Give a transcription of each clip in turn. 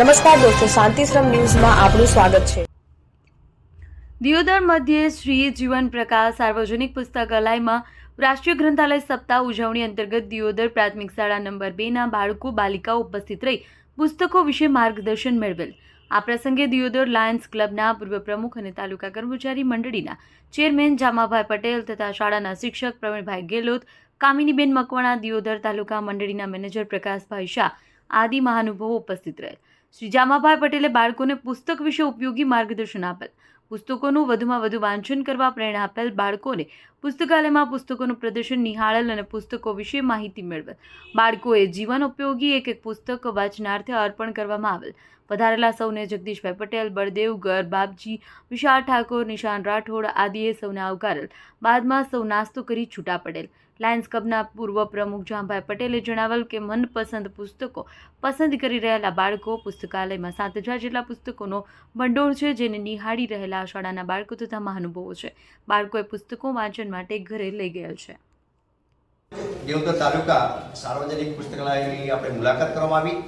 નમસ્કાર દોસ્તો શાંતિશ્રમ ન્યૂઝમાં આપનું સ્વાગત છે. દિયોદર મધ્યે શ્રી જીવન પ્રકાશ સાર્વજનિક પુસ્તકાલયમાં રાષ્ટ્રીય ગ્રંથાલય સપ્તાહ ઉજવણી અંતર્ગત દિયોદર પ્રાથમિક શાળા નંબર બેના બાળકો, બાલિકાઓ ઉપસ્થિત રહી પુસ્તકો વિશે માર્ગદર્શન મેળવેલ. આ પ્રસંગે દિયોદર લાયન્સ ક્લબના પૂર્વ પ્રમુખ અને તાલુકા કર્મચારી મંડળીના ચેરમેન જામાભાઈ પટેલ તથા શાળાના શિક્ષક પ્રવીણભાઈ ગેલોત, કામિનીબેન મકવાણા, દિયોદર તાલુકા મંડળીના મેનેજર પ્રકાશભાઈ શાહ આદિ મહાનુભાવો ઉપસ્થિત રહેલ શ્રી જામાભાઈ પટેલે બાળકોને પુસ્તક વિશે ઉપયોગી માર્ગદર્શન આપેલ. પુસ્તકોનું વધુમાં વધુ વાંચન કરવા પ્રેરણા આપેલ બાળકોને પુસ્તકાલયમાં પુસ્તકોનું પ્રદર્શન નિહાળેલ અને પુસ્તકો વિશે માહિતી મેળવેલ બાળકોએ જીવન ઉપયોગી એક એક પુસ્તક વાંચનાર્થે અર્પણ કરવામાં આવેલ. પધારેલા સૌને જગદીશભાઈ પટેલ, બળદેવ ગર, બાપજી, વિશાળ ઠાકોર, નિશાન રાઠોડ આદિએ સૌને આવકારેલ. બાદમાં સૌ નાસ્તો કરી છૂટા પડેલ. લાયન્સ ક્લબના પૂર્વ પ્રમુખ જામભાઈ પટેલે જણાવેલ કે મનપસંદ પુસ્તકો પસંદ કરી રહેલા બાળકો પુસ્તકાલયમાં સાત હજાર જેટલા પુસ્તકોનો ભંડોળ છે, જેને નિહાળી રહેલા શાળાના બાળકો તથા મહાનુભવો છે. બાળકોએ પુસ્તકો વાંચન માટે ઘરે લઈ ગયેલ છે. દેવદર તાલુકા સાર્વજનિક પુસ્તકાલયની આપણે મુલાકાત કરવામાં આવી.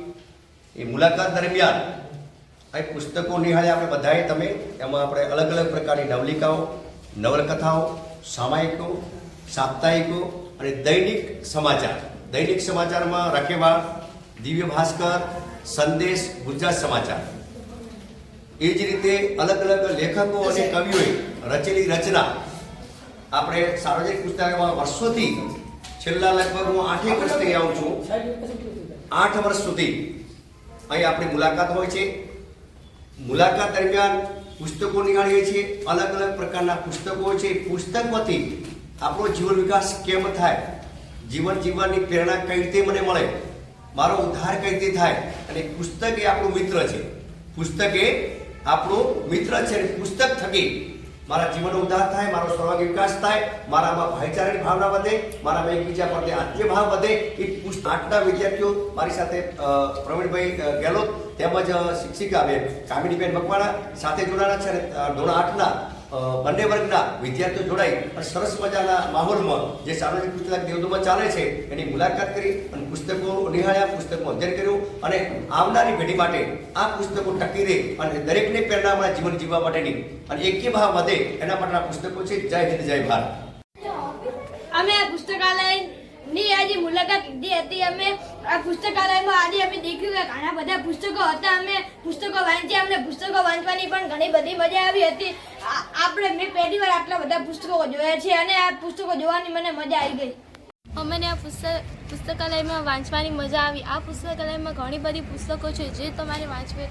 એ મુલાકાત દરમિયાન આ પુસ્તકો નિહાળે આપણે બધાએ તમે, એમાં આપણે અલગ અલગ પ્રકારની નવલિકાઓ, નવલકથાઓ, સામાયિકો, સાપ્તાહિકો અને દૈનિક સમાચાર. દૈનિક સમાચારમાં રખેવાળ દિવ્ય ભાસ્કર, સંદેશ, ગુજરાત સમાચાર. એ જ રીતે અલગ અલગ લેખકો અને કવિઓએ રચેલી રચના આપણે સાર્વજનિક પુસ્તકાલયમાં વર્ષોથી છેલ્લા લગભગ હું આઠેક વર્ષથી આવું છું. આઠ વર્ષ સુધી અહીં આપણી મુલાકાત હોય છે. મુલાકાત દરમિયાન પુસ્તકો નીકાળીએ છીએ. અલગ અલગ પ્રકારના પુસ્તકો છે. પુસ્તકમાંથી આપણો જીવન વિકાસ કેમ થાય? જીવન જીવવાની પ્રેરણા કઈ રીતે મને મળે? મારો ઉદ્ધાર કઈ રીતે થાય? અને પુસ્તક એ આપણું મિત્ર છે. પુસ્તક એ આપણું મિત્ર છે અને પુસ્તક થકી મારા જીવનનો ઉદ્ધાર થાય, મારો સર્વાંગી વિકાસ થાય, મારામાં ભાઈચારાની ભાવના વધે, મારામાં એકબીજા પ્રત્યે આત્મીય ભાવ વધે. એ પુસ્ત આઠના વિદ્યાર્થીઓ મારી સાથે પ્રવીણભાઈ ગેહલોત તેમજ શિક્ષિકા બેન કામિનીબેન મકવાણા સાથે જોડાણા છે અને ધોરણ આઠના બંને વર્ગના વિદ્યાર્થીઓ જોડાઈ અને સરસ મજાના માહોલમાં જે સાર્વજનિક પુસ્તક દેવદોમાં ચાલે છે, એની મુલાકાત કરી અને પુસ્તકો નિહાળ્યા પુસ્તકનું અધ્યયન કર્યું અને આવનારી પેઢી માટે આ પુસ્તકો ટકી રહે અને દરેકને પ્રેરણા મળે જીવન જીવવા માટેની અને એકી ભાવ વધે એના માટેના પુસ્તકો છે જય હિન્દ, જય ભારત. અમે આ પુસ્તકાલયની આજે મુલાકાત લીધી હતી. અમે આ પુસ્તકાલયમાં આજે અમે દેખ્યું કે ઘણા બધા પુસ્તકો હતા. અમે પુસ્તકો વાંચ્યા અમને પુસ્તકો વાંચવાની પણ ઘણી બધી મજા આવી હતી. આ- આપણે મેં પહેલી વાર આટલા બધા પુસ્તકો જોયા છે અને આ પુસ્તકો જોવાની મને મજા આવી ગઈ. અમને આ પુસ્તક, પુસ્તકાલયમાં વાંચવાની મજા આવી. આ પુસ્તકાલયમાં ઘણી બધી પુસ્તકો છે, જે તમારે વાંચવી